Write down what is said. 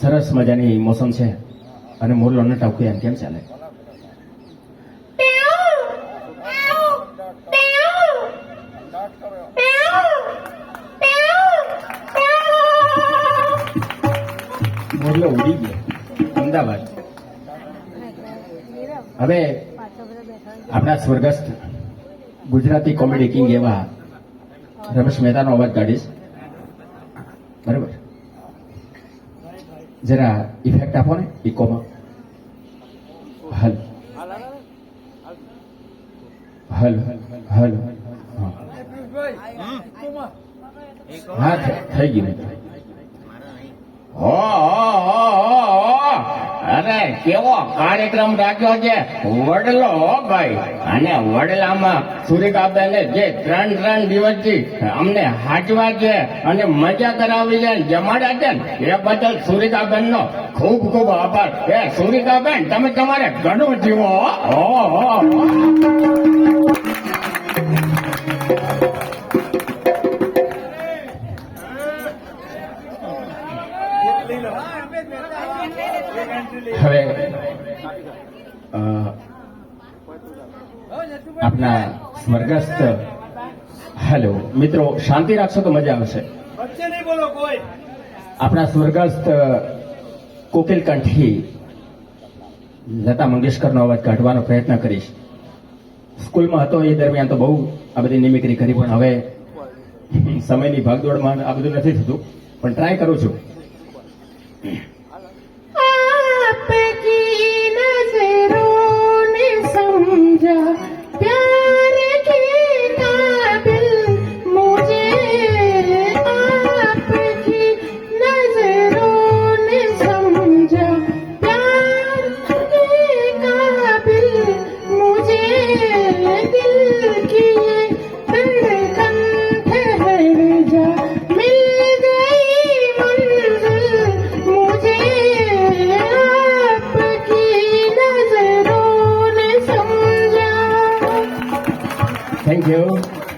સરસ મજાની મોસમ છે. અને મોરલો ન ટાવકે એમ કેમ ચાલે? મોરલો ઉડી ગયો. અમદાવાદ. હવે આપણા સ્વર્ગસ્થ ગુજરાતી કોમેડી કિંગ એવા રમેશ મહેતાનો અવાજ કાઢીશ. બરાબર? જરા ઇફેક્ટ આપો ને ઇકોમાં હલ હલ હલ હા. હા થ- થઈ ગયું નહીં હો હો, હો, હો, હો. અરે કેવો કાર્યક્રમ રાખ્યો છે? વડલો ભાઈ. અને વડલામાં સુરેખાબેને જે ત્રણ ત્રણ દિવસથી અમને હાચવા છે અને મજા કરાવી છે ને જમાડ્યા છે ને, એ બદલ સુરેખાબેન નો ખૂબ ખૂબ આભાર. એ સુરેખાબેન, તમે તમારે ઘણું જીવો. હો. હવે આપના સ્વર્ગસ્થ હેલો મિત્રો, શાંતિ રાખશો તો મજા આવશે. આપણા સ્વર્ગસ્થ કોકિલ કંઠી લતા મંગેશકરનો અવાજ કાઢવાનો પ્રયત્ન કરીશ. સ્કૂલમાં હતો, એ દરમિયાન તો બહુ આ બધી નિમિકરી કરી, પણ હવે સમયની ભાગદોડમાં આ બધું નથી થતું. પણ ટ્રાય કરું છું. Thank you.